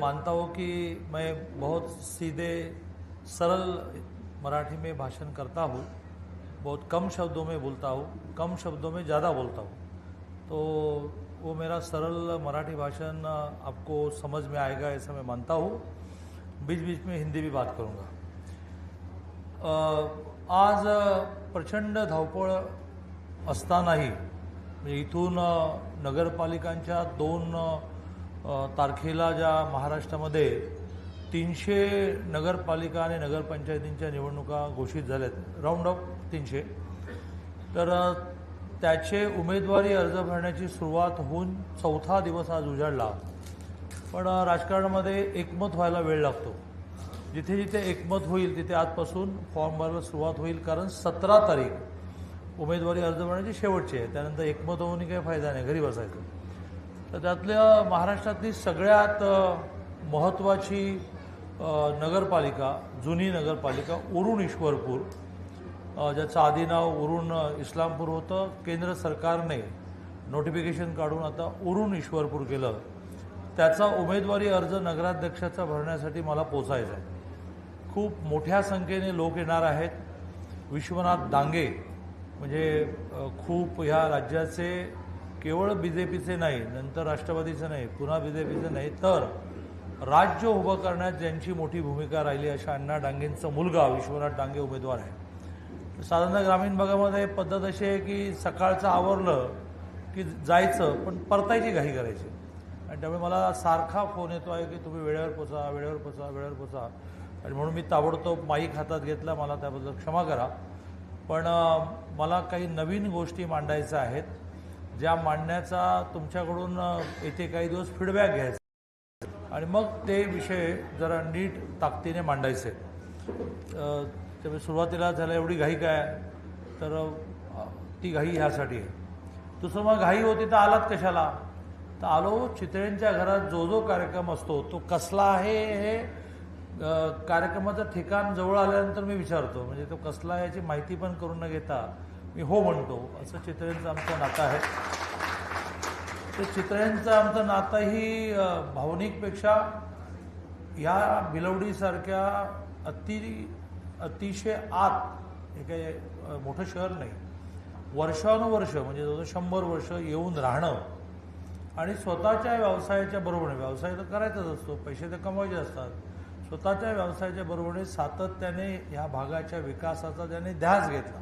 मानता हूँ कि मैं बहुत सीधे, सरल मराठी में भाषण करता हूँ, बहुत कम शब्दों में बोलता हूँ, कम शब्दों में ज़्यादा बोलता हूँ। तो वो मेरा सरल मराठी भाषण आपको समझ में आएगा ऐसा मैं मानता हूँ। बीच बीच में हिंदी भी बात करूँगा। आज प्रचंड धावपळ असतानाही म्हणजे इथून नगरपालिकांच्या दोन तारखेला ज्या महाराष्ट्रामध्ये तीनशे नगरपालिका आणि नगरपंचायतींच्या निवडणुका घोषित झाल्यात राऊंड ऑफ तीनशे तर त्याचे उमेदवारी अर्ज भरण्याची सुरुवात होऊन चौथा दिवस आज उजाडला. पण राजकारणामध्ये एकमत व्हायला वेळ लागतो. जिथे जिथे एकमत होईल तिथे आजपासून फॉर्म भरायला सुरुवात होईल कारण सतरा तारीख उमेदवारी अर्ज भरण्याची शेवटची आहे. त्यानंतर एकमत होऊन काही फायदा नाही घरी बसायचं तर त्यातल्या महाराष्ट्रातली सगळ्यात महत्त्वाची नगरपालिका जुनी नगरपालिका उरुण ईश्वरपूर. ज्याचं आधी नाव उरुण इस्लामपूर होतं. केंद्र सरकारने नोटिफिकेशन काढून आता उरुण ईश्वरपूर केलं. त्याचा उमेदवारी अर्ज नगराध्यक्षाचा भरण्यासाठी मला पोचायचा आहे. खूप मोठ्या संख्येने लोक येणार आहेत. विश्वनाथ दांगे म्हणजे खूप ह्या राज्याचे केवळ बी जे पीचे नाही नंतर राष्ट्रवादीचं नाही पुन्हा बी जे पीचं नाही तर राज्य उभं करण्यात ज्यांची मोठी भूमिका राहिली अशा अण्णा डांगेंचा मुलगा विश्वनाथ डांगे उमेदवार आहे. साधारण ग्रामीण भागामध्ये पद्धत अशी आहे की सकाळचं आवरलं की जायचं पण परतायची घाई करायची. आणि त्यामुळे मला सारखा फोन येतो आहे की तुम्ही वेळेवर पोचा वेळेवर पोचा वेळेवर पोचा. आणि म्हणून मी ताबडतोब माईक हातात घेतला मला त्याबद्दल क्षमा करा. पण मला काही नवीन गोष्टी मांडायच्या आहेत. ज्या मांडण्याचा तुमच्याकडून येथे येते काही दिवस फीडबॅक घ्यायचा. आणि मग ते विषय जरा नीट ताकदीने मांडायचे. त्यामुळे सुरुवातीला झालं एवढी घाई काय? तर ती घाई ह्यासाठी. आहे दुसरं मग घाई होती तर आलात कशाला? तर आलो चितळेंच्या घरात जो जो कार्यक्रम असतो तो कसला आहे हे कार्यक्रमाचं ठिकाण जवळ आल्यानंतर मी विचारतो. म्हणजे तो कसला याची माहिती पण करून न घेता मी हो म्हणतो. असं चितळेंचं आमचं नातं आहे. ते चितळ्यांचं आमचं नातं ही भावनिकपेक्षा या बिलवडीसारख्या अति अतिशय आत हे काही मोठं शहर नाही. वर्षानुवर्ष म्हणजे जवळ शंभर वर्ष येऊन राहणं आणि स्वतःच्या व्यवसायाच्या बरोबरीने व्यवसाय तर करायचाच असतो पैसे तर कमवायचे असतात. स्वतःच्या व्यवसायाच्या बरोबरीने सातत्याने ह्या भागाच्या विकासाचा त्याने ध्यास घेतला.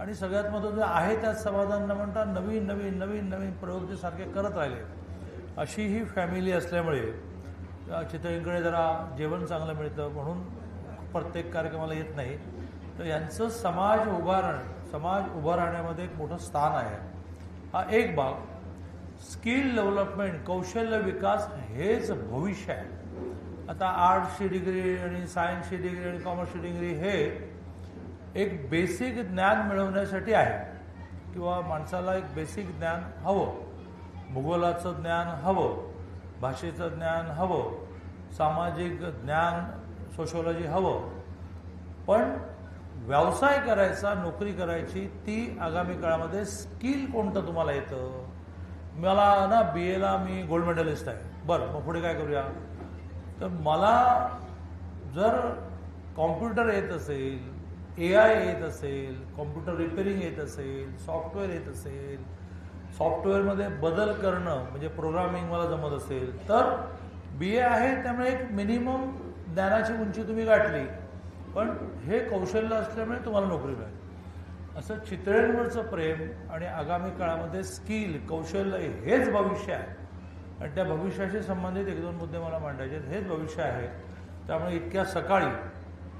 आणि सगळ्यात महत्त्वाचं जे आहे त्यात समाधान न म्हणता नवीन नवीन नवीन नवीन प्रयोग ते सारखे करत राहिले. अशी ही फॅमिली असल्यामुळे चितळींकडे जरा जेवण चांगलं मिळतं म्हणून प्रत्येक कार्यक्रमाला येत नाही. तर यांचं समाज उभारण समाज उभं राहण्यामध्ये एक मोठं स्थान आहे. हा एक भाग. स्किल डेव्हलपमेंट कौशल्य विकास हेच भविष्य आहे. आता आर्ट्सची डिग्री आणि सायन्सची डिग्री आणि कॉमर्सची डिग्री हे एक बेसिक ज्ञान मिळवण्यासाठी आहे. किंवा माणसाला एक बेसिक ज्ञान हवं. भूगोलाचं ज्ञान हवं. भाषेचं ज्ञान हवं. सामाजिक ज्ञान सोशोलॉजी हवं. पण व्यवसाय करायचा नोकरी करायची ती आगामी काळामध्ये स्किल कोणतं तुम्हाला येतं? मला ना बी एला मी गोल्ड मेडलिस्ट आहे. बरं मग पुढे काय करूया? तर मला जर कॉम्प्युटर येत असेल ए आय येत असेल कॉम्प्युटर रिपेरिंग येत असेल सॉफ्टवेअर येत असेल सॉफ्टवेअरमध्ये बदल करणं म्हणजे प्रोग्रामिंग मला जमत असेल तर बी ए आहे त्यामुळे एक मिनिमम ज्ञानाची उंची तुम्ही गाठली. पण हे कौशल्य असल्यामुळे तुम्हाला नोकरी मिळेल. असं चित्रेंवरचं प्रेम आणि आगामी काळामध्ये स्किल कौशल्य हेच भविष्य आहे. आणि त्या भविष्याशी संबंधित एक दोन मुद्दे मला मांडायचे आहेत हेच भविष्य आहे. त्यामुळे इतक्या सकाळी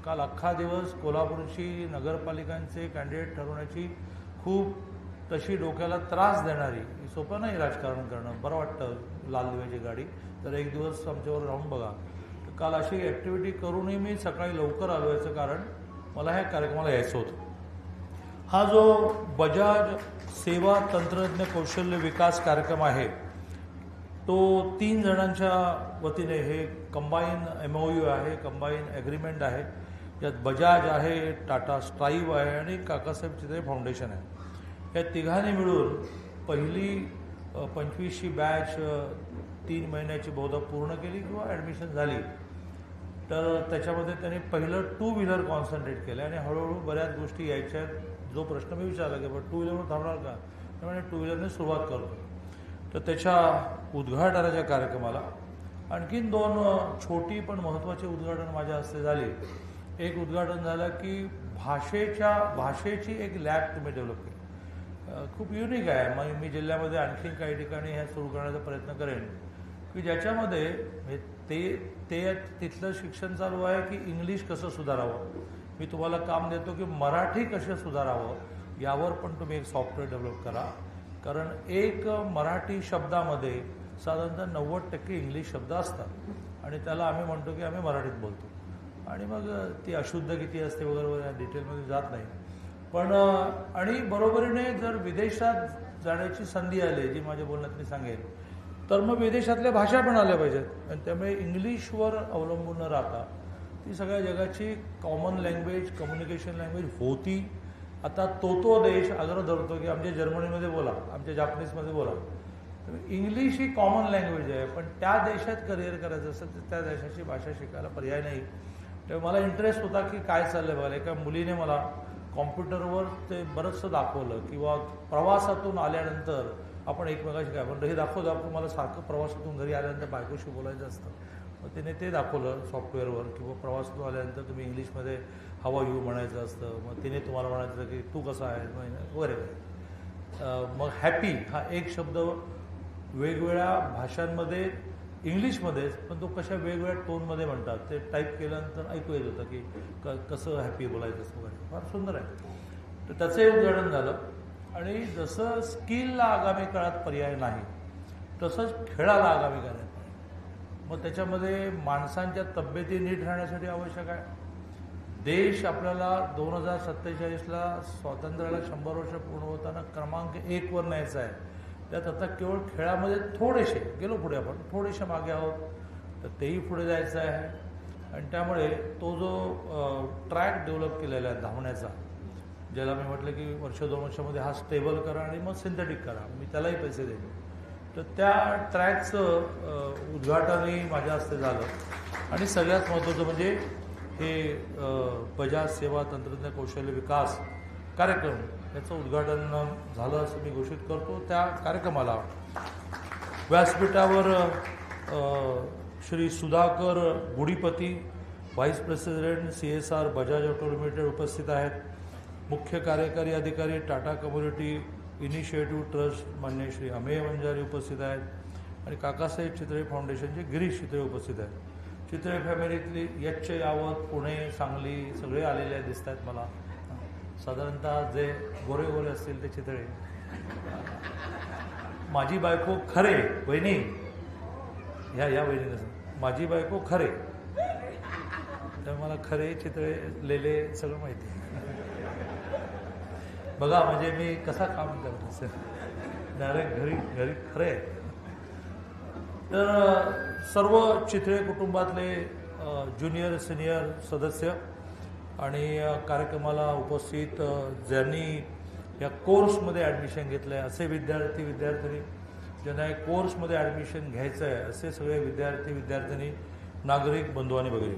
काल अख्खा दिवस कोल्हापूरची नगरपालिकांचे कॅन्डिडेट ठरवण्याची खूप तशी डोक्याला त्रास देणारी सोपं नाही राजकारण करणं. बरं वाटतं लाल दिव्याची गाडी. तर एक दिवस आमच्यावर राहून बघा. तर काल अशी ॲक्टिव्हिटी करूनही मी सकाळी लवकर आलो याचं कारण मला ह्या कार्यक्रमाला यायचं होतं. हा जो बजाज सेवा तंत्रज्ञ कौशल्य विकास कार्यक्रम आहे तो तीन जणांच्या वतीने हे कंबाईन एम ओ यू आहे कंबाईन ॲग्रीमेंट आहे. यात बजाज आहे टाटा स्ट्राईव आहे आणि काकासाहेब चित्रे फाउंडेशन आहे. या तिघांनी मिळून पहिली पंचवीसशी पंचवीसची बॅच तीन महिन्याची बहुधा पूर्ण केली किंवा ॲडमिशन झाली. तर त्याच्यामध्ये त्यांनी पहिलं टू व्हीलर कॉन्सन्ट्रेट केलं आणि हळूहळू बऱ्याच गोष्टी यायच्या. जो प्रश्न मी विचारला की बरं टू व्हीलरवर थांबणार का? त्यामुळे टू व्हीलरने सुरुवात करतो. तर त्याच्या उद्घाटनाच्या कार्यक्रमाला आणखीन दोन छोटी पण महत्त्वाची उद्घाटन माझ्या हस्ते झाली. एक उद्घाटन झालं की भाषेच्या भाषेची एक लॅब तुम्ही डेव्हलप केली. खूप युनिक आहे. मग मी जिल्ह्यामध्ये आणखीन काही ठिकाणी हे सुरू करण्याचा प्रयत्न करेन. की ज्याच्यामध्ये म्हणजे ते ते तिथलं शिक्षण चालू आहे की इंग्लिश कसं सुधारावं? मी तुम्हाला काम देतो की मराठी कसं सुधारावं? यावर पण तुम्ही एक सॉफ्टवेअर डेव्हलप करा. कारण एक मराठी शब्दामध्ये साधारणतः नव्वद टक्के इंग्लिश शब्द असतात. आणि त्याला आम्ही म्हणतो की आम्ही मराठीत बोलतो. आणि मग ती अशुद्ध किती असते वगैरे वगैरे या डिटेलमध्ये जात नाही. पण आणि बरोबरीने जर विदेशात जाण्याची संधी आली जी माझ्या बोलण्यात मी सांगेन तर मग विदेशातल्या भाषा पण आल्या पाहिजेत. आणि त्यामुळे इंग्लिशवर अवलंबून न राहता ती सगळ्या जगाची कॉमन लँग्वेज कम्युनिकेशन लँग्वेज होती. आता तो तो देश आग्रह धरतो की आमच्या जर्मनीमध्ये बोला आमच्या जापनीजमध्ये बोला. तर इंग्लिश ही कॉमन लँग्वेज आहे पण त्या देशात करिअर करायचं असेल तर त्या देशाची भाषा शिकायला पर्याय नाही. तेव्हा मला इंटरेस्ट होता की काय चाललंय बघायला एका मुलीने मला कॉम्प्युटरवर ते बरंचसं दाखवलं किंवा प्रवासातून आल्यानंतर आपण एकमेकाशी काय म्हणतो हे दाखव दाखव मला सारखं प्रवासातून घरी आल्यानंतर बायकोशी बोलायचं असतं. मग तिने ते दाखवलं सॉफ्टवेअरवर किंवा प्रवासातून आल्यानंतर तुम्ही इंग्लिशमध्ये हवा यू म्हणायचं असतं. मग तिने तुम्हाला म्हणायचं की तू कसा आहे वगैरे वगैरे मग हॅपी हा एक शब्द वेगवेगळ्या भाषांमध्ये इंग्लिशमध्येच पण तो कशा वेगवेगळ्या टोनमध्ये म्हणतात ते टाईप केल्यानंतर ऐकू येत होतं की क कसं हॅपी बोलायचं असं वगैरे. फार सुंदर आहे. तर त्याचंही उद्घाटन झालं. आणि जसं स्किलला आगामी काळात पर्याय नाही तसंच खेळाला आगामी काळात मग त्याच्यामध्ये माणसांच्या तब्येती नीट राहण्यासाठी आवश्यक आहे. देश आपल्याला दोन हजार सत्तेचाळीसला स्वातंत्र्याला शंभर वर्ष पूर्ण होताना क्रमांक एकवर न्यायचा आहे. त्यात आता केवळ खेळामध्ये थोडेसे गेलो पुढे आपण थोडेसे मागे आहोत तर तेही पुढे जायचं आहे. आणि त्यामुळे तो जो ट्रॅक डेव्हलप केलेला आहे धावण्याचा ज्याला मी म्हटलं की वर्ष दोन वर्षामध्ये हा स्टेबल करा आणि मग सिंथेटिक करा मी त्यालाही पैसे देईन. तर त्या ट्रॅकचं उद्घाटनही माझ्या हस्ते झालं. आणि सगळ्यात महत्त्वाचं म्हणजे हे बजाज सेवा तंत्रज्ञान कौशल्य विकास कार्यक्रम याचं उद्घाटन झालं असं मी घोषित करतो. त्या कार्यक्रमाला व्यासपीठावर Shri Sudhakar Gudipati vice president C S R Bajaj Auto Limited उपस्थित आहेत. मुख्य कार्यकारी अधिकारी टाटा कम्युनिटी इनिशिएटिव्ह ट्रस्ट मान्य श्री अमेय वंजारी उपस्थित आहेत. आणि काकासाहेब चित्रे फाउंडेशनचे गिरीश चित्रे उपस्थित आहेत. चित्रे फॅमिलीतली यच्च यावत पुणे सांगली सगळे आलेले दिसत आहेत मला. साधारणतः जे गोरे गोरे असतील ते चितळे. माझी बायको खरे वहिनी. ह्या ह्या वहिनी माझी बायको खरे. तर मला खरे चितळे लेले सगळं माहिती. आहे बघा म्हणजे मी कसा काम करतो सर डायरेक्ट घरी घरी खरे तर सर्व चित्रे कुटुंबातले ज्युनियर सिनियर सदस्य आणि कार्यक्रमाला उपस्थित ज्यांनी या कोर्समध्ये ॲडमिशन घेतलं आहे असे विद्यार्थी विद्यार्थिनी ज्यांना या कोर्समध्ये ॲडमिशन घ्यायचं आहे असे सगळे विद्यार्थी विद्यार्थिनी नागरिक बंधू आणि वगैरे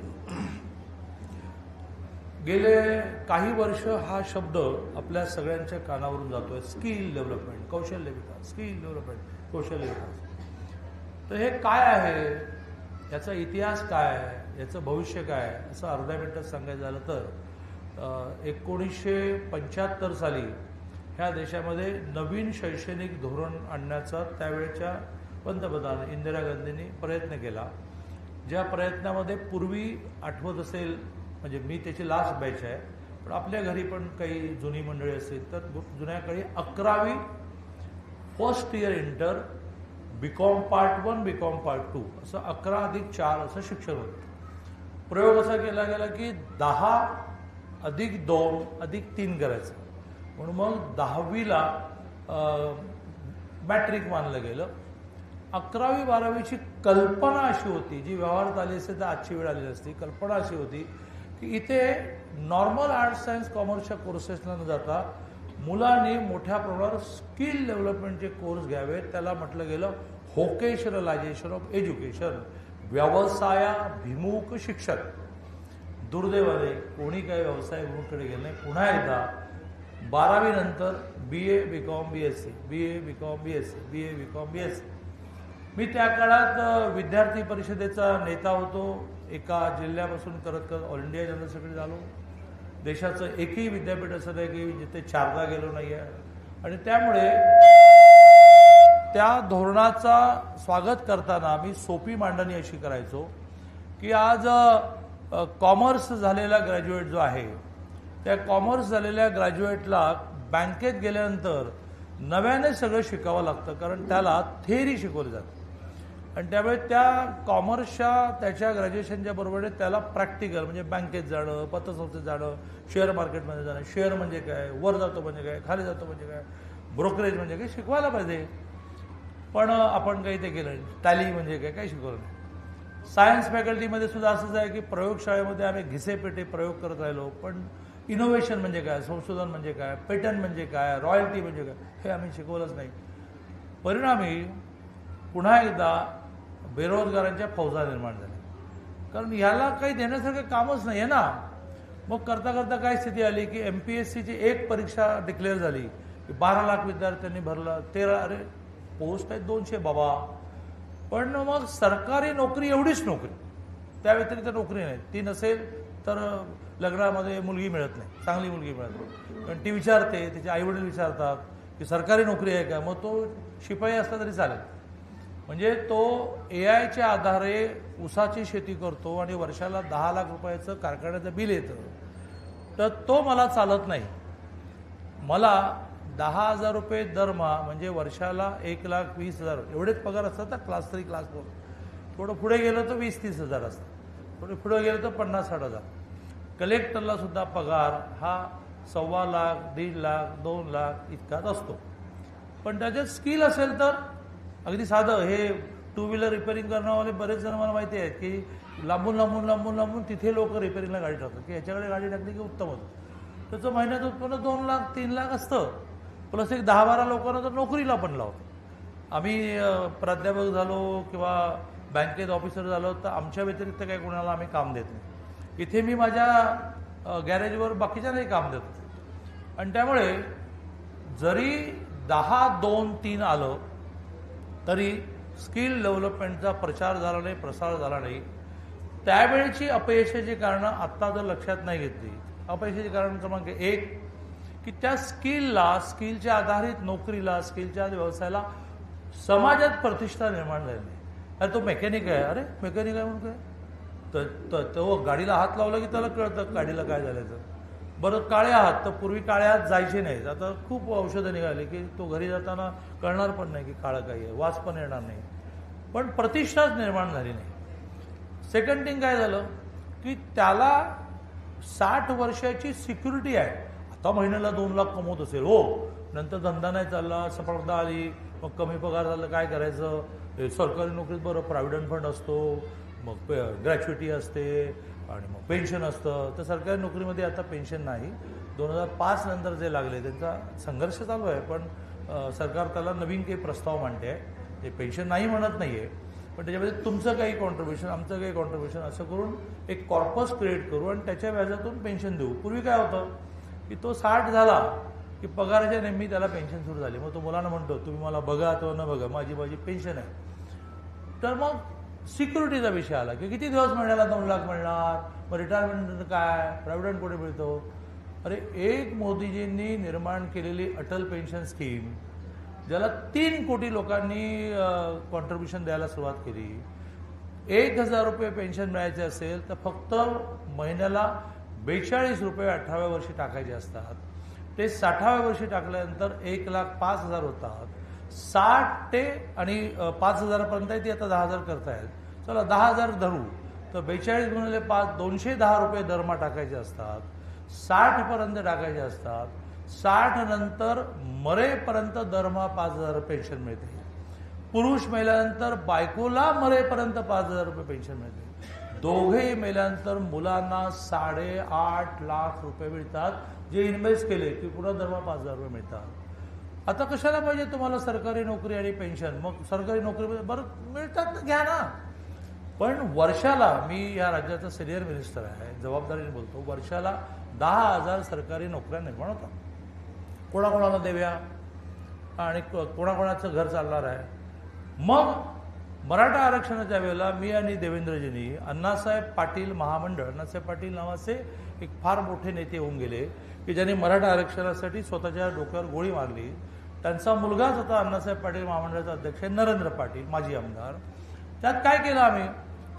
गेले काही वर्ष हा शब्द आपल्या सगळ्यांच्या कानावरून जातोय. स्किल डेव्हलपमेंट कौशल्य विकास स्किल डेव्हलपमेंट कौशल्य विकास. तर हे काय आहे? याचा इतिहास काय आहे? याचं भविष्य काय असं अर्ध्या मिनिटात सांगायचं झालं तर एकोणीसशे पंच्याहत्तर साली ह्या देशामध्ये नवीन शैक्षणिक धोरण आणण्याचा त्यावेळच्या पंतप्रधान इंदिरा गांधींनी प्रयत्न केला. ज्या प्रयत्नामध्ये पूर्वी आठवत असेल म्हणजे मी त्याची लास्ट बॅच आहे पण आपल्या घरी पण काही जुनी मंडळी असतील तर जुन्या काळी अकरावी first year inter BCom part one BCom part two असं अकरा अधिक चार असं शिक्षण होतं. प्रयोग असा केला गेला की दहा अधिक दोन अधिक तीन करायचं. म्हणून मग दहावीला मॅट्रिक मानलं गेलं. अकरावी बारावीची कल्पना अशी होती जी व्यवहारात आली असते तर आजची वेळ आलेली असती कल्पना अशी होती की इथे नॉर्मल आर्ट्स सायन्स कॉमर्सच्या कोर्सेसला न जाता मुलांनी मोठ्या प्रमाणावर स्किल डेव्हलपमेंटचे कोर्स घ्यावेत. त्याला म्हटलं गेलं होकेशनलायझेशन ऑफ एज्युकेशन व्यवसायाभिमुख शिक्षक. दुर्दैवाने कोणी काही व्यवसायाभिमुखकडे गेलं नाही. पुन्हा एकदा बारावीनंतर B A B com B S C B A B com B S C B A B com B S C मी त्या काळात विद्यार्थी परिषदेचा नेता होतो. एका जिल्ह्यापासून करत करत ऑल इंडिया जनरल सेक्रेटरी झालो. देशाचं एकही विद्यापीठ असं नाही की जिथे चारदा गेलो नाही आहे आणि त्यामुळे त्या धोरणाचा स्वागत करताना आम्ही सोपी मांडणी अशी करायचो की आज कॉमर्स झालेला ग्रॅज्युएट जो आहे त्या कॉमर्स झालेल्या ग्रॅज्युएटला बँकेत गेल्यानंतर नव्याने सगळं शिकावं लागतं कारण त्याला थेअरी शिकवली जाते. आणि त्यामुळे त्या कॉमर्सच्या त्याच्या ग्रॅज्युएशनच्या बरोबर त्याला प्रॅक्टिकल म्हणजे बँकेत जाणं पतसंस्थेत जाणं शेअर मार्केटमध्ये जाणं शेअर म्हणजे काय वर जातो म्हणजे काय खाली जातो म्हणजे काय ब्रोकरेज म्हणजे काय शिकवायला पाहिजे. पण आपण काही ते केलं नाही. टॅली म्हणजे काय काही शिकवलं नाही. सायन्स फॅकल्टीमध्ये सुद्धा असंच आहे की प्रयोगशाळेमध्ये आम्ही घिसेपेटे प्रयोग करत राहिलो पण इनोव्हेशन म्हणजे काय संशोधन म्हणजे काय पेटर्न म्हणजे काय रॉयल्टी म्हणजे काय हे आम्ही शिकवलंच नाही. परिणामी पुन्हा एकदा बेरोजगारांच्या फौजा निर्माण झाल्या. कारण ह्याला काही देण्यासारखं कामच नाही आहे ना. मग करता करता काय स्थिती आली की एम पी एस सीची एक परीक्षा डिक्लेअर झाली की बारा लाख विद्यार्थ्यांनी भरलं तेरा अरे पोस्ट आहेत दोनशे बाबा. पण मग सरकारी नोकरी एवढीच नोकरी. त्या व्यतिरिक्त नोकरी नाही. ती नसेल तर लग्नामध्ये मुलगी मिळत नाही. चांगली मुलगी मिळत नाही. कारण ती विचारते तिचे आईवडील विचारतात की सरकारी नोकरी आहे का? मग तो शिपाई असला तरी चालेल. म्हणजे तो ए आयच्या आधारे ऊसाची शेती करतो आणि वर्षाला दहा लाख रुपयाचं कारखान्याचं बिल येतं. तर तो मला चालत नाही. मला दहा हजार रुपये दरमहा म्हणजे वर्षाला एक लाख वीस हजार एवढेच पगार असतात तर क्लास थ्री क्लास फोर थोडं पुढे गेलं तर वीस तीस हजार असतं थोडं पुढे गेलं तर पन्नास साठ हजार. कलेक्टरला सुद्धा पगार हा सव्वा लाख दीड लाख दोन लाख इतकाच असतो. पण त्याच्यात स्किल असेल तर अगदी साधं हे टू व्हीलर रिपेअरिंग करणारे बरेच जण मला माहिती आहेत की लांबून लांबून लांबून लांबून तिथे लोक रिपेअरिंगला गाडी टाकतात की याच्याकडे गाडी टाकली की उत्तम होतं त्याचं महिन्यात उत्पन्न दोन लाख तीन लाख असतं. प्लस एक दहा बारा लोकांना तर नोकरीला पण लावतो. आम्ही प्राध्यापक झालो किंवा बँकेत ऑफिसर झालो तर आमच्या व्यतिरिक्त काही कोणाला आम्ही काम देत नाही. इथे मी माझ्या गॅरेजवर बाकीच्यांनाही काम देतो आणि त्यामुळे जरी दहा दोन तीन आलं तरी स्किल डेव्हलपमेंटचा प्रचार झाला नाही प्रसार झाला नाही. त्यावेळची अपयशाची कारणं आत्ता जर लक्षात नाही घेतली. अपयशाची कारण क्रमांक एक की त्या स्किलला स्किलच्या आधारित नोकरीला स्किलच्या व्यवसायाला समाजात प्रतिष्ठा निर्माण झाली नाही अरे तो मेकॅनिक आहे. अरे मेकॅनिक आहे म्हणून काय? तर तर तो हो, गाडीला हात लावला की त्याला कळतं गाडीला काय झालं तर बरं काळे हात तर पूर्वी काळे हात जायचे नाहीत. आता खूप औषधं निघाली की तो घरी जाताना कळणार पण नाही की काळं काही आहे. वास पण येणार नाही. पण प्रतिष्ठाच निर्माण झाली नाही. सेकंड थिंग काय झालं? की त्याला साठ वर्षाची सिक्युरिटी आहे आता महिन्याला दोन लाख कमवत असेल. हो नंतर धंदा नाही चालला स्पर्धा आली मग कमी पगार झालं काय करायचं? हे सरकारी नोकरीत बरं प्रॉव्हिडंट फंड असतो मग ग्रॅच्युटी असते आणि मग पेन्शन असतं. तर सरकारी नोकरीमध्ये आता पेन्शन नाही. दोन हजार पाच नंतर जे लागले त्यांचा संघर्ष चालू आहे पण सरकार त्याला नवीन काही प्रस्ताव मांडते. आहे ते पेन्शन नाही म्हणत नाही आहे पण त्याच्यामध्ये तुमचं काही कॉन्ट्रीब्युशन आमचं काही कॉन्ट्रीब्युशन असं करून एक कॉर्पस क्रिएट करू आणि त्याच्या व्याजातून पेन्शन देऊ. पूर्वी काय होतं? की तो साठ झाला की पगाराच्या नेहमी त्याला पेन्शन सुरू झाली. मग तो मुलांना म्हणतो तुम्ही मला बघा अथवा न बघा माझी माझी पेन्शन आहे. तर मग सिक्युरिटीचा विषय आला की किती दिवस महिन्याला दोन लाख मिळणार. मग रिटायरमेंट काय? प्रॉव्हिडंट कुठे मिळतो? अरे एक मोदीजींनी निर्माण केलेली अटल पेन्शन स्कीम ज्याला तीन कोटी लोकांनी कॉन्ट्रीब्युशन द्यायला सुरुवात केली. एक हजार रुपये पेन्शन मिळायचे असेल तर फक्त महिन्याला बेचाळीस रुपये अठराव्या वर्षी टाकायचे असतात. ते साठाव्या वर्षी टाकल्यानंतर एक लाख पाच हजार होतात. साठ ते आणि पाच हजारापर्यंत आहे ती आता दहा हजार करतायत चला दहा हजार धरू. तर बेचाळीस गुणिले पाच दोनशे दहा रुपये दरमा टाकायचे असतात. साठपर्यंत टाकायचे असतात. साठ नंतर मरेपर्यंत दरमा पाच हजार पेन्शन मिळते. पुरुष महिलानंतर बायकोला मरेपर्यंत पाच हजार रुपये पेन्शन मिळते. दोघेही मेल्यानंतर मुलांना साडेआठ लाख रुपये मिळतात जे इन्व्हेस्ट केले की पुन्हा दरवा पाच हजार रुपये मिळतात. आता कशाला पाहिजे तुम्हाला सरकारी नोकरी आणि पेन्शन मग सरकारी नोकरी बरं मिळतात ना घ्या ना. पण वर्षाला मी या राज्याचा सिनियर मिनिस्टर आहे जबाबदारीने बोलतो वर्षाला दहा हजार सरकारी नोकऱ्या निर्माण होतात. कोणाकोणाला देव्या आणि कोणाकोणाचं घर चालणार आहे? मग मराठा आरक्षणाच्या वेळेला मी आणि देवेंद्रजींनी अण्णासाहेब पाटील महामंडळ अण्णासाहेब पाटील नावाचे एक फार मोठे नेते होऊन गेले की ज्यांनी मराठा आरक्षणासाठी स्वतःच्या डोक्यावर गोळी मारली. त्यांचा मुलगाच होता अण्णासाहेब पाटील महामंडळाचा अध्यक्ष नरेंद्र पाटील माजी आमदार. त्यात काय केलं आम्ही?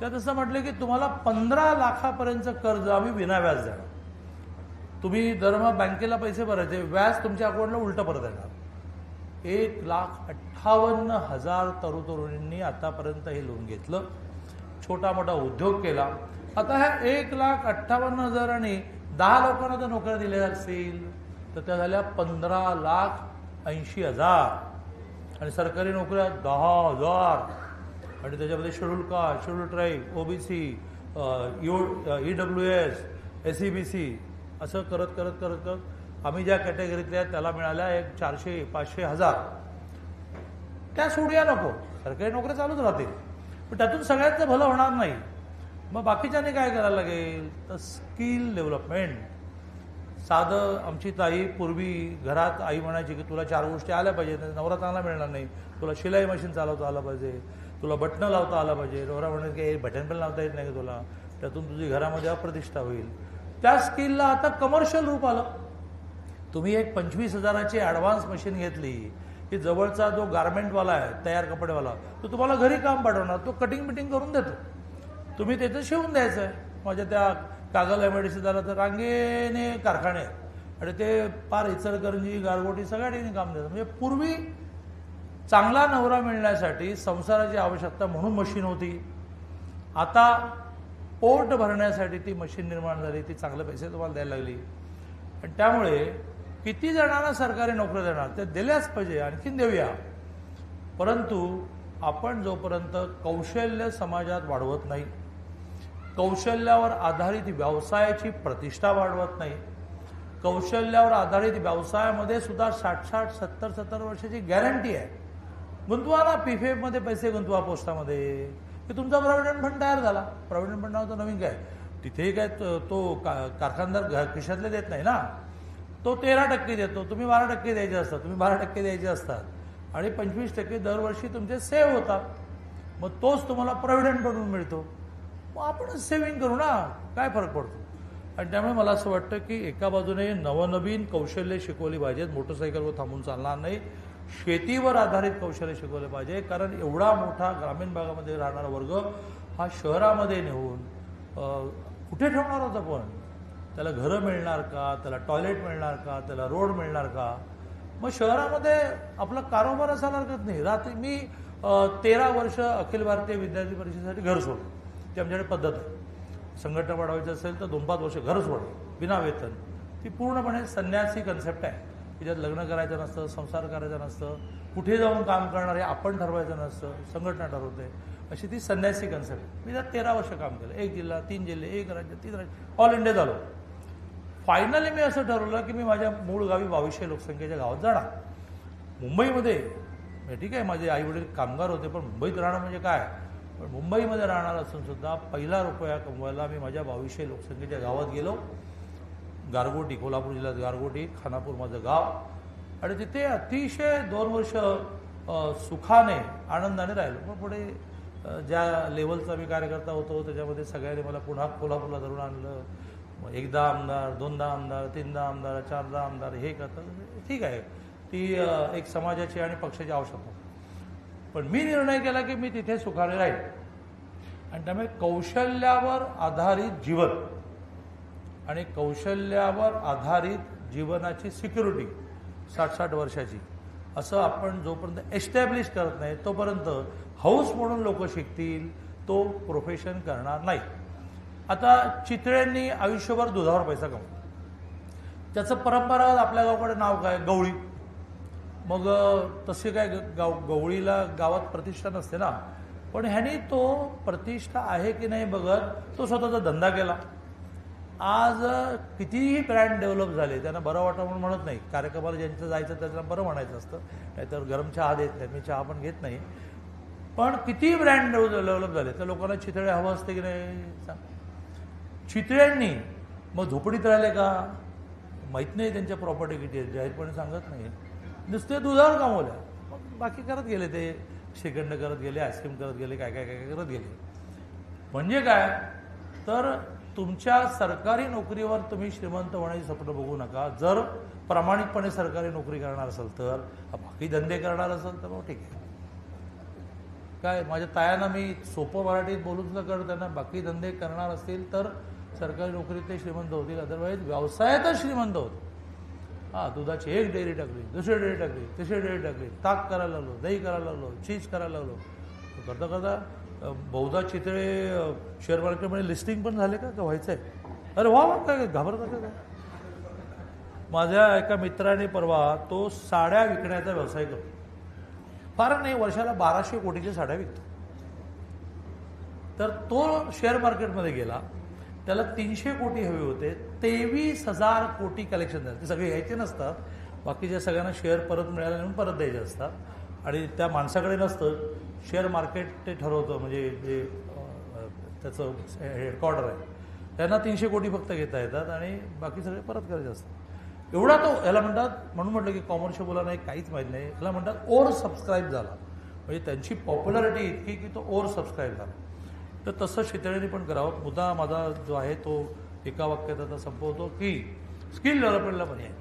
त्यात असं म्हटलं की तुम्हाला पंधरा लाखापर्यंतचं कर्ज आम्ही विनाव्याज देणार. तुम्ही दरमहा बँकेला पैसे भरायचे व्याज तुमच्या अकाउंटला उलटं परत येणार. एक लाख अठ्ठावन्न हजार तरुण तरुणींनी आतापर्यंत हे लोन घेतलं. छोटा मोठा उद्योग केला. आता ह्या एक लाख अठ्ठावन्न हजारांनी दहा लोकांना जर नोकऱ्या दिल्या असतील तर त्या झाल्या पंधरा लाख ऐंशी हजार. आणि सरकारी नोकऱ्या दहा हजार. आणि त्याच्यामध्ये schedule caste schedule tribe OBC E W S S C B C असं करत करत करत करत आम्ही ज्या कॅटेगरीतल्या त्याला मिळाल्या एक चारशे पाचशे हजार. त्या सोडूया नको. सरकारी नोकऱ्या चालूच राहतील. पण त्यातून सगळ्यांचं भलं होणार नाही. मग बाकीच्याने काय करायला लागेल? तर स्किल डेव्हलपमेंट साधं आमची ताई पूर्वी घरात आई म्हणायची की तुला चार गोष्टी आल्या पाहिजे नवरा चांगला मिळणार नाही. तुला शिलाई मशीन चालवता आलं पाहिजे. तुला बटणं लावता आलं पाहिजे. नवरा म्हणेल की बटन पण लावता येत नाही का तुला? त्यातून तुझी घरामध्ये अप्रतिष्ठा होईल. त्या स्किलला आता कमर्शियल रूप आलं. तुम्ही एक पंचवीस हजाराची ॲडव्हान्स मशीन घेतली की जवळचा जो गारमेंटवाला आहे तयार कपडेवाला तो तुम्हाला घरी काम पाठवणार तो कटिंग बिटिंग करून देतो. तुम्ही त्याचं शिवून द्यायचं आहे माझ्या त्या Kagal M I D C तर रांगेने कारखाने आहेत आणि ते पार इचलकरंजी गारगोटी सगळ्या ठिकाणी काम देतात. म्हणजे पूर्वी चांगला नवरा मिळण्यासाठी संसाराची आवश्यकता म्हणून मशीन होती. आता पोट भरण्यासाठी ती मशीन निर्माण झाली ती चांगले पैसे तुम्हाला द्यायला लागली. आणि त्यामुळे किती जणांना सरकारी नोकऱ्या देणार? ते दिल्याच पाहिजे आणखीन देऊया. परंतु आपण जोपर्यंत कौशल्य समाजात वाढवत नाही कौशल्यावर आधारित व्यवसायाची प्रतिष्ठा वाढवत नाही कौशल्यावर आधारित व्यवसायामध्ये सुद्धा साठ साठ सत्तर सत्तर वर्षाची गॅरंटी आहे. गुंतवा ना पीफेमध्ये पैसे गुंतवा पोस्टामध्ये. की तुमचा प्रॉव्हिडंट फंड तयार झाला. प्रॉव्हिडंट फंड नाव तर नवीन काय? तिथेही काय तो तो का- कारखानदार घ- खिशातले देत नाही ना. तो तेरा टक्के देतो तुम्ही बारा टक्के द्यायचे असतात तुम्ही बारा टक्के द्यायचे असतात. आणि पंचवीस टक्के दरवर्षी तुमचे सेव्ह होतात. मग तोच तुम्हाला प्रॉव्हिडंट बनवून मिळतो. मग आपणच सेव्हिंग करू ना काय फरक पडतो? आणि त्यामुळे मला असं वाटतं की एका बाजूने नवनवीन कौशल्य शिकवली पाहिजेत मोटरसायकलवर थांबून चालणार नाही शेतीवर आधारित कौशल्य शिकवले पाहिजे कारण एवढा मोठा ग्रामीण भागामध्ये राहणारा वर्ग हा शहरामध्ये नेऊन कुठे ठेवणार होता पण? त्याला घरं मिळणार का? त्याला टॉयलेट मिळणार का? त्याला रोड मिळणार का? मग शहरामध्ये आपला कारोबार असायला हरकत नाही. रात्री मी तेरा वर्ष अखिल भारतीय विद्यार्थी परिषदेसाठी घर सोडलं. ती आमच्याकडे पद्धत आहे. संघटना वाढवायची असेल तर दोन पाच वर्ष घर सोडलं बिना वेतन. ती पूर्णपणे संन्यासी कन्सेप्ट आहे. की ज्यात लग्न करायचं नसतं संसार करायचा नसतं कुठे जाऊन काम करणार हे आपण ठरवायचं नसतं संघटना ठरवते. अशी ती संन्यासी कन्सेप्ट मी त्यात तेरा वर्ष काम केलं. एक जिल्हा तीन जिल्हे एक राज्य तीन राज्य. ऑल इंडिया झालो फायनली मी असं ठरवलं की मी माझ्या मूळ गावी बावीसशे लोकसंख्येच्या गावात जाणार. मुंबईमध्ये ठीक आहे माझे आई वडील कामगार होते पण मुंबईत राहणं म्हणजे काय? पण मुंबईमध्ये राहणार असून सुद्धा पहिला रुपया कमवायला मी माझ्या बावीसशे लोकसंख्येच्या गावात गेलो. गारगोटी कोल्हापूर जिल्ह्यात गारगोटी खानापूर माझं गाव. आणि तिथे अतिशय दोन वर्ष सुखाने आनंदाने राहिलो. पण पुढे ज्या लेवलचा मी कार्यकर्ता होतो त्याच्यामध्ये सगळ्यांनी मला पुन्हा कोल्हापूरला धरून आणलं. मग एकदा आमदार दोनदा आमदार तीनदा आमदार चारदा आमदार हे करतात. ठीक आहे. ती एक समाजाची आणि पक्षाची आवश्यकता. पण मी निर्णय केला की मी तिथे सुखाने राहील आणि त्यामुळे कौशल्यावर आधारित जीवन आणि कौशल्यावर आधारित जीवनाची सिक्युरिटी साठ साठ वर्षाची असं आपण जोपर्यंत एस्टॅब्लिश करत नाही तोपर्यंत हाऊस म्हणून लोक शिकतील तो प्रोफेशन करणार नाही. आता चितळ्यांनी आयुष्यभर दुधावर पैसा कमवला. त्याचं परंपरागत आपल्या गावाकडे नाव काय? गवळी. मग तसे काय ग- गाव गवळीला गावात प्रतिष्ठा नसते ना. पण ह्यानी तो प्रतिष्ठा आहे की नाही बघत तो स्वतःचा धंदा केला. आज कितीही ब्रँड डेव्हलप झाले त्यांना बरं वाटतं म्हणून म्हणत नाही. कार्यक्रमाला ज्यांचं जायचं त्यांना बरं म्हणायचं असतं. नाहीतर गरम चहा देत नाही मी चहा पण घेत नाही. पण कितीही ब्रँड डेव्हलप झाले तर लोकांना चितळे हवं असते की नाही? सांग. चितळ्यांनी मग झोपडीत राहिले का? माहीत नाही त्यांच्या प्रॉपर्टी किती आहेत. जाहीरपणे सांगत नाही. नुसते दुधावर कमवल्या. मग बाकी करत गेले ते. श्रीखंड करत गेले आईस्क्रीम करत गेले काय काय काय काय करत गेले. म्हणजे काय? तर तुमच्या सरकारी नोकरीवर तुम्ही श्रीमंत होण्याची स्वप्न बघू नका. जर प्रामाणिकपणे सरकारी नोकरी करणार असेल तर बाकी धंदे करणार असेल तर मग ठीक आहे. काय? माझ्या तायांना मी सोपं मराठीत बोलूच न करत त्यांना बाकी धंदे करणार असतील तर सरकारी नोकरीत ते श्रीमंत होतील अदरवाईज व्यवसायातच श्रीमंत होते हा दुधाची एक डेअरी टाकली दुसरी डेअरी टाकली तिसरी डेअरी टाकली ताक करायला लागलो दही करायला लागलो चीज करायला लागलो. करता करता बहुधा चितळे शेअर मार्केटमध्ये लिस्टिंग पण झाले का? व्हायचं आहे अरे वा वा काय घाबरता का काय? माझ्या एका मित्राने परवा तो साड्या विकण्याचा व्यवसाय करतो फार नाही वर्षाला बाराशे कोटीच्या साड्या विकतो. तर तो शेअर मार्केटमध्ये गेला. त्याला तीनशे कोटी हवे होते. तेवीस हजार कोटी कलेक्शन झाले. ते सगळे घ्यायचे नसतात. बाकीच्या सगळ्यांना शेअर परत मिळाले म्हणून परत द्यायचे असतात. आणि त्या माणसाकडे नसतं. शेअर मार्केट ते ठरवतं म्हणजे जे त्याचं हेडक्वार्टर आहे. त्यांना तीनशे कोटी फक्त घेता येतात आणि बाकी सगळे परत करायचे असतात. एवढा तो याला म्हणतात म्हणून म्हटलं की कॉमर्शियल नाही काहीच माहीत नाही. याला म्हणतात ओव्हर सबस्क्राईब झाला. म्हणजे त्यांची पॉप्युलॅरिटी इतकी की तो ओव्हर सबस्क्राईब झाला. तर तसं शेतकऱ्यांनी पण करावं. मुद्दा माझा जो आहे तो एका वाक्यात आता संपवतो की स्किल डेव्हलपमेंटला पण आहे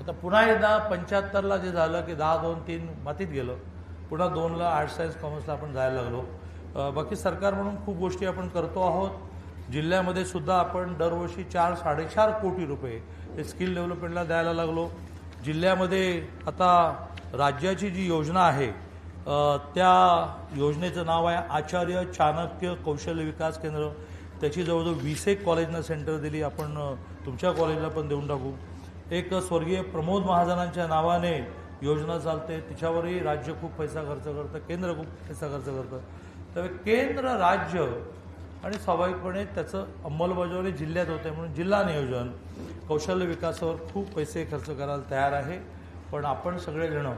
आता पुन्हा एकदा पंच्याहत्तरला जे झालं की दहा दोन तीन मातीत गेलं पुन्हा दोनला आर्ट्स सायन्स कॉमर्सला आपण जायला लागलो. बाकी सरकार म्हणून खूप गोष्टी आपण करतो आहोत. जिल्ह्यामध्ये सुद्धा आपण दरवर्षी चार साडेचार कोटी रुपये हे स्किल डेव्हलपमेंटला द्यायला लागलो. जिल्ह्यामध्ये आता राज्याची जी योजना आहे त्या योजनेचं नाव आहे आचार्य चाणक्य कौशल्य विकास केंद्र. त्याची जवळजवळ वीस एक कॉलेजना सेंटर दिली. आपण तुमच्या कॉलेजला पण देऊन टाकू. एक स्वर्गीय प्रमोद महाजनांच्या नावाने योजना चालते. तिच्यावरही राज्य खूप पैसा खर्च करतं केंद्र खूप पैसा खर्च करतं. त्यामुळे केंद्र राज्य आणि स्वाभाविकपणे त्याचं अंमलबजावणी जिल्ह्यात होते म्हणून जिल्हा नियोजन कौशल्य विकासावर खूप पैसे खर्च करायला तयार आहे. पण आपण सगळेजणं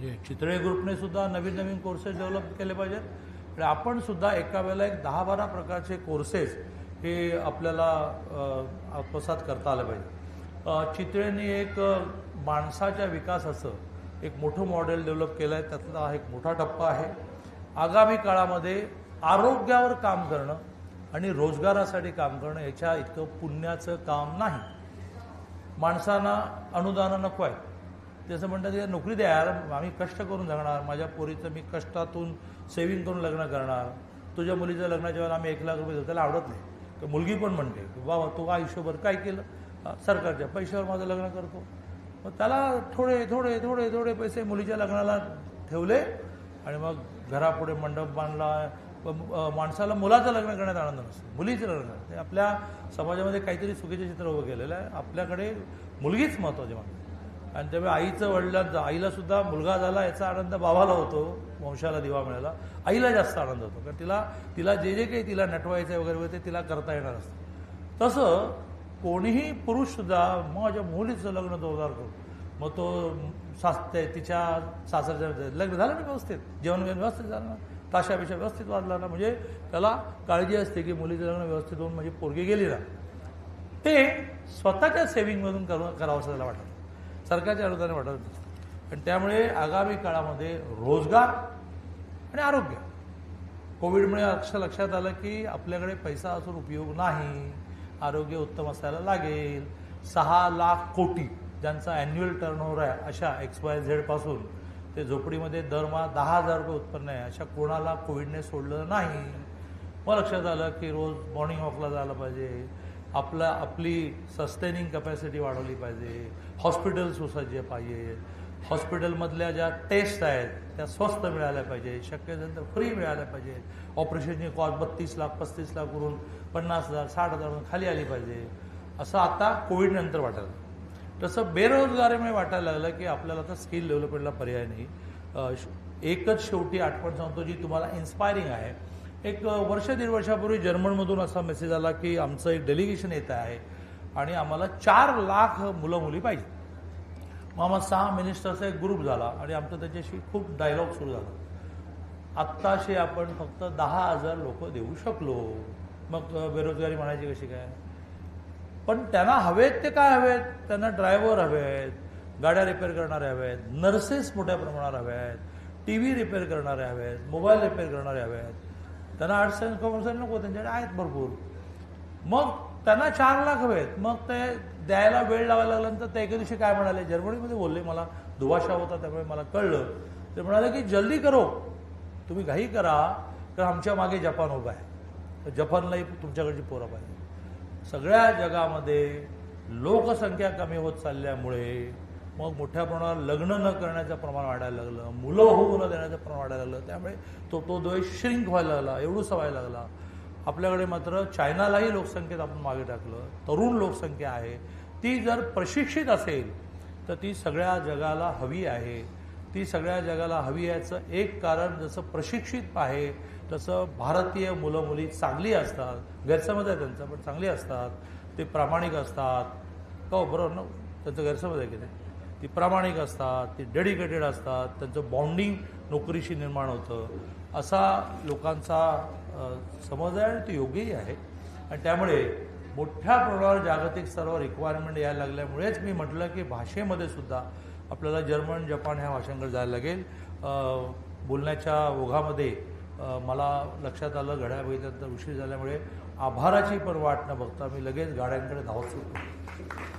म्हणजे चितळे ग्रुपने सुद्धा नवीन नवीन कोर्सेस डेव्हलप केले पाहिजेत. आणि आपण सुद्धा एका वेळेला एक दहा बारा प्रकारचे कोर्सेस हे आपल्याला आत्मसात करता आलं पाहिजे. अ, एक माणसाच्या विकासाचं एक मोठं मॉडेल डेव्हलप केलं आहे त्यातला हा एक मोठा टप्पा आहे. आगामी काळामध्ये आरोग्यावर काम करणं आणि रोजगारासाठी काम करणं याच्या इतकं पुण्याचं काम नाही. माणसांना अनुदानं नको आहेत. जसं म्हणतात की नोकरी द्या आम्ही कष्ट करून जगणार माझ्या पोरीचं मी कष्टातून सेविंग करून लग्न करणार तुझ्या मुलीचं लग्नाच्या वेळेला आम्ही एक लाख रुपये देतो त्याला आवडत नाही. तर मुलगी पण म्हणते की बाबा तू आयुष्यभर काय केलं? सरकारच्या पैशावर माझं लग्न करतो. मग त्याला थोडे थोडे थोडे थोडे पैसे मुलीच्या लग्नाला ठेवले आणि मग घरापुढे मंडप बांधला. माणसाला मुलाचं लग्न करण्यात आनंद नसतो मुलीचं लग्न ते आपल्या समाजामध्ये काहीतरी चुकीचं चित्र उभं केलेलं आहे. आपल्याकडे मुलगीच महत्वाची माणसं आणि त्यामुळे आईचं वडिलांचं आईला सुद्धा मुलगा झाला याचा आनंद बाबाला होतो वंशाला दिवा मिळाला. आईला जास्त आनंद होतो कारण तिला तिला जे जे काही तिला नटवायचं आहे वगैरे ते तिला करता येणार असतं. तसं कोणीही पुरुषसुद्धा मग माझ्या मुलीचं लग्न जोरदार करू. मग तो सास तिच्या सासरच्या लग्न झालं ना व्यवस्थित? जेवण बिवण व्यवस्थित झालं ना? ताशापेक्षा व्यवस्थित वाजला ना? म्हणजे त्याला काळजी असते की मुलीचं लग्न व्यवस्थित होऊन म्हणजे पोरगी गेली ना. ते स्वतःच्या सेव्हिंगमधून करू करावं असं त्याला वाटतं. सरकारच्या अनुदाने वाटत नसतं आणि त्यामुळे आगामी काळामध्ये रोजगार आणि आरोग्य. कोविडमुळे अक्ष लक्षात आलं की आपल्याकडे पैसा असून उपयोग नाही. आरोग्य उत्तम असायला लागेल. सहा लाख कोटी ज्यांचा अॅन्युअल टर्नओव्हर आहे अशा एक्स वाय झेडपासून ते झोपडीमध्ये दरमहा दहा हजार रुपये उत्पन्न आहे अशा कोणाला कोविडने सोडलं नाही. मग लक्षात आलं की रोज मॉर्निंग वॉकला जायला पाहिजे. आपला आपली सस्टेनिंग कपॅसिटी वाढवली पाहिजे. हॉस्पिटल सुसज्ज पाहिजे. हॉस्पिटलमधल्या ज्या टेस्ट आहेत त्या स्वस्त मिळाल्या पाहिजे. शक्य असेल तर फ्री मिळाल्या पाहिजे. ऑपरेशनची कॉस्ट बत्तीस लाख पस्तीस लाख करून पन्नास हजार साठ हजारवरून खाली आली पाहिजे. असं आता कोविडनंतर वाटायला तसं बेरोजगारीमुळे वाटायला लागलं की आपल्याला आता स्किल डेव्हलपमेंटला पर्याय नाही. श- एकच शेवटी आठवण सांगतो जी तुम्हाला इन्स्पायरिंग आहे. एक वर्ष दीड वर्षापूर्वी जर्मनमधून असा मेसेज आला की आमचं एक डेलिगेशन येत आहे आणि आम्हाला चार लाख मुलं मुली पाहिजे. मग आम्हाला सहा मिनिस्टरचा एक ग्रुप झाला आणि आमचं त्याच्याशी खूप डायलॉग सुरू झाला. आत्ताशी आपण फक्त दहा हजार लोक देऊ शकलो. मग बेरोजगारी म्हणायची कशी काय? पण त्यांना हवेत ते काय हवेत? त्यांना ड्रायव्हर हवे आहेत गाड्या रिपेअर करणारे हवे आहेत नर्सेस मोठ्या प्रमाणावर हव्या आहेत टी व्ही रिपेअर करणारे हवे आहेत मोबाईल रिपेअर करणारे हवे आहेत त्यांना आर्ट्स सायन्स कॉमर्स नको त्यांच्याकडे आहेत भरपूर. मग त्यांना चार लाख हवेत. मग ते द्यायला वेळ लावायला लागल्यानंतर ते एके दिवशी काय म्हणाले? जर्मनीमध्ये बोलले मला दुभाषा होता त्यामुळे मला कळलं. ते म्हणाले की जल्दी करो. तुम्ही घाई करा कारण आमच्या मागे जपान उभा आहे. तर जपानलाही तुमच्याकडची पोरं पाहिजे. सगळ्या जगामध्ये लोकसंख्या कमी होत चालल्यामुळे मग मोठ्या प्रमाणावर लग्न न करण्याचं प्रमाण वाढायला लागलं मुलं होऊ न देण्याचं प्रमाण वाढायला लागलं त्यामुळे तो तो द्वेष श्रिंक व्हायला लागला एवढूसा व्हायला लागला. आपल्याकडे मात्र चायनालाही लोकसंख्येत आपण मागे टाकलं तरुण लोकसंख्या आहे. ती जर प्रशिक्षित असेल तर ती सगळ्या जगाला हवी आहे. ती सगळ्या जगाला हवी याचं एक कारण जसं प्रशिक्षित आहे तसं भारतीय मुलं मुली चांगली असतात. गैरसमज आहे त्यांचा पण चांगली असतात. ते प्रामाणिक असतात. हो बरोबर ना? त्यांचं गैरसमज आहे की नाही? ती प्रामाणिक असतात ती डेडिकेटेड असतात त्यांचं बॉन्डिंग नोकरीशी निर्माण होतं. असा लोकांचा समज आहे आणि तो योग्यही आहे. आणि त्यामुळे मोठ्या प्रमाणावर जागतिक स्तरावर रिक्वायरमेंट यायला लागल्यामुळेच मी म्हटलं की भाषेमध्ये सुद्धा आपल्याला जर्मन जपान ह्या भाषांकडे जायला लागेल. बोलण्याच्या ओघामध्ये मला लक्षात आलं घड्या बघितल्यानंतर उशीर झाल्यामुळे आभाराची पण वाट न बघता मी लगेच गाड्यांकडे धावत सुटलो.